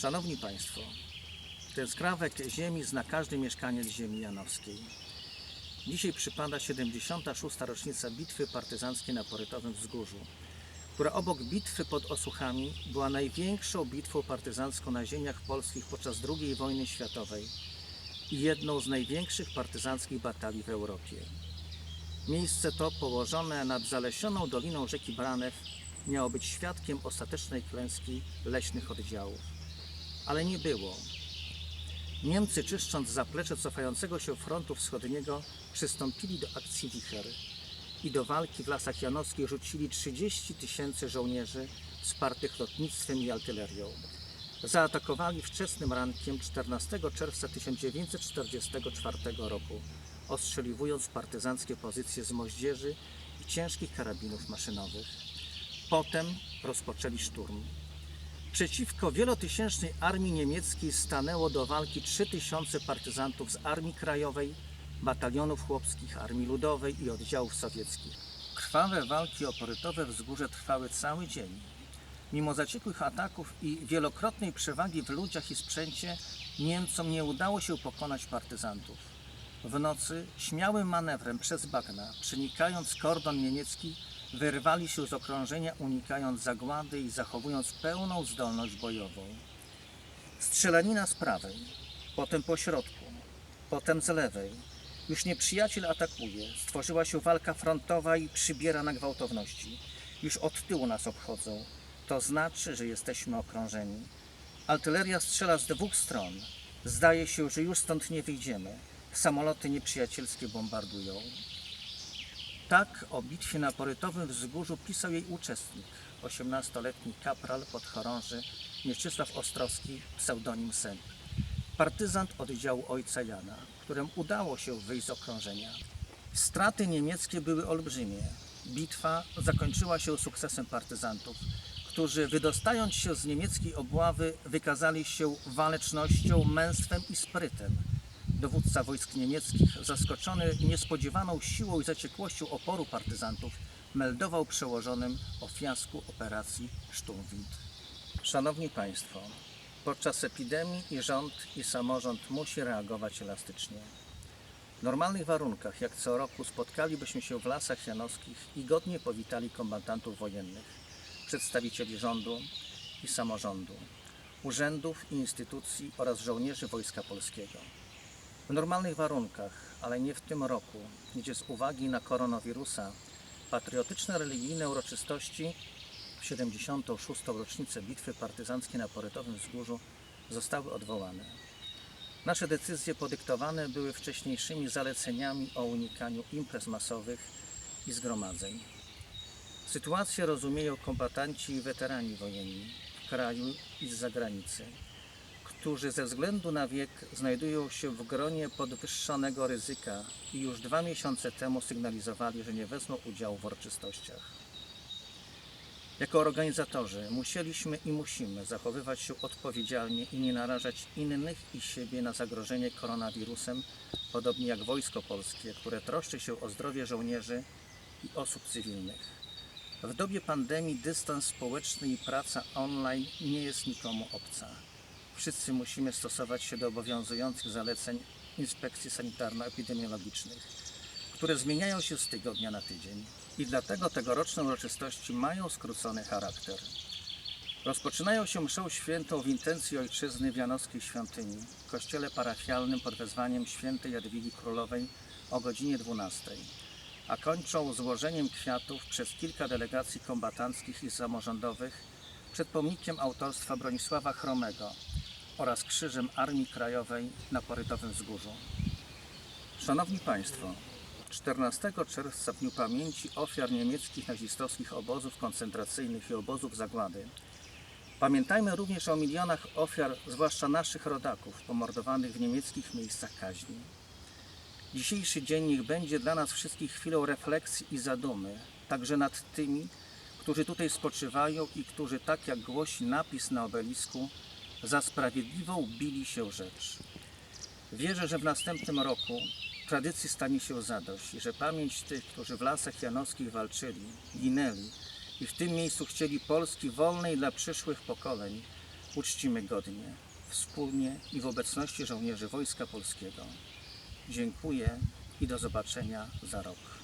Szanowni Państwo, ten skrawek ziemi zna każdy mieszkaniec ziemi janowskiej. Dzisiaj przypada 76. rocznica bitwy partyzanckiej na Porytowym Wzgórzu, która obok bitwy pod Osuchami była największą bitwą partyzancką na ziemiach polskich podczas II wojny światowej i jedną z największych partyzanckich batalii w Europie. Miejsce to, położone nad zalesioną doliną rzeki Branew, miało być świadkiem ostatecznej klęski leśnych oddziałów. Ale nie było. Niemcy, czyszcząc zaplecze cofającego się frontu wschodniego, przystąpili do akcji Wicher i do walki w lasach janowskich rzucili 30 tysięcy żołnierzy wspartych lotnictwem i artylerią. Zaatakowali wczesnym rankiem 14 czerwca 1944 roku, ostrzeliwując partyzanckie pozycje z moździerzy i ciężkich karabinów maszynowych. Potem rozpoczęli szturm. Przeciwko wielotysięcznej armii niemieckiej stanęło do walki 3000 partyzantów z Armii Krajowej, batalionów chłopskich, Armii Ludowej i oddziałów sowieckich. Krwawe walki o porytowe wzgórze trwały cały dzień. Mimo zaciekłych ataków i wielokrotnej przewagi w ludziach i sprzęcie, Niemcom nie udało się pokonać partyzantów. W nocy śmiałym manewrem przez bagna, przenikając kordon niemiecki, wyrwali się z okrążenia, unikając zagłady i zachowując pełną zdolność bojową. Strzelanina z prawej, potem po środku, potem z lewej. Już nieprzyjaciel atakuje, stworzyła się walka frontowa i przybiera na gwałtowności. Już od tyłu nas obchodzą. To znaczy, że jesteśmy okrążeni. Artyleria strzela z dwóch stron. Zdaje się, że już stąd nie wyjdziemy. Samoloty nieprzyjacielskie bombardują. Tak o bitwie na Porytowym Wzgórzu pisał jej uczestnik, 18-letni kapral podchorąży Mieczysław Ostrowski, pseudonim Sęp. Partyzant oddziału ojca Jana, któremu udało się wyjść z okrążenia. Straty niemieckie były olbrzymie. Bitwa zakończyła się sukcesem partyzantów, którzy wydostając się z niemieckiej obławy wykazali się walecznością, męstwem i sprytem. Dowódca wojsk niemieckich, zaskoczony niespodziewaną siłą i zaciekłością oporu partyzantów, meldował przełożonym o fiasku operacji Sturmwind. Szanowni Państwo, podczas epidemii i rząd i samorząd musi reagować elastycznie. W normalnych warunkach, jak co roku, spotkalibyśmy się w lasach janowskich i godnie powitali kombatantów wojennych, przedstawicieli rządu i samorządu, urzędów i instytucji oraz żołnierzy Wojska Polskiego. W normalnych warunkach, ale nie w tym roku, gdzie z uwagi na koronawirusa patriotyczne religijne uroczystości w 76. rocznicę bitwy partyzanckiej na Porytowym Wzgórzu zostały odwołane. Nasze decyzje podyktowane były wcześniejszymi zaleceniami o unikaniu imprez masowych i zgromadzeń. Sytuację rozumieją kombatanci i weterani wojenni w kraju i z zagranicy którzy ze względu na wiek znajdują się w gronie podwyższonego ryzyka i już dwa miesiące temu sygnalizowali, że nie wezmą udziału w uroczystościach. Jako organizatorzy musieliśmy i musimy zachowywać się odpowiedzialnie i nie narażać innych i siebie na zagrożenie koronawirusem, podobnie jak Wojsko Polskie, które troszczy się o zdrowie żołnierzy i osób cywilnych. W dobie pandemii dystans społeczny i praca online nie jest nikomu obca wszyscy musimy stosować się do obowiązujących zaleceń inspekcji sanitarno-epidemiologicznych, które zmieniają się z tygodnia na tydzień i dlatego tegoroczne uroczystości mają skrócony charakter. Rozpoczynają się mszą świętą w intencji ojczyzny w Janowskiej Świątyni, kościele parafialnym pod wezwaniem świętej Jadwigi Królowej o godzinie 12, a kończą złożeniem kwiatów przez kilka delegacji kombatanckich i samorządowych przed pomnikiem autorstwa Bronisława Chromego oraz krzyżem Armii Krajowej na Porytowym Wzgórzu. Szanowni Państwo, 14 czerwca w Dniu Pamięci ofiar niemieckich nazistowskich obozów koncentracyjnych i obozów zagłady pamiętajmy również o milionach ofiar, zwłaszcza naszych rodaków, pomordowanych w niemieckich miejscach kaźni. Dzisiejszy dzień niech będzie dla nas wszystkich chwilą refleksji i zadumy, także nad tymi, którzy tutaj spoczywają i którzy, tak jak głosi napis na obelisku, za sprawiedliwą bili się rzecz. Wierzę, że w następnym roku tradycji stanie się zadość i że pamięć tych, którzy w lasach janowskich walczyli, ginęli i w tym miejscu chcieli Polski wolnej dla przyszłych pokoleń, uczcimy godnie, wspólnie i w obecności żołnierzy Wojska Polskiego. Dziękuję i do zobaczenia za rok.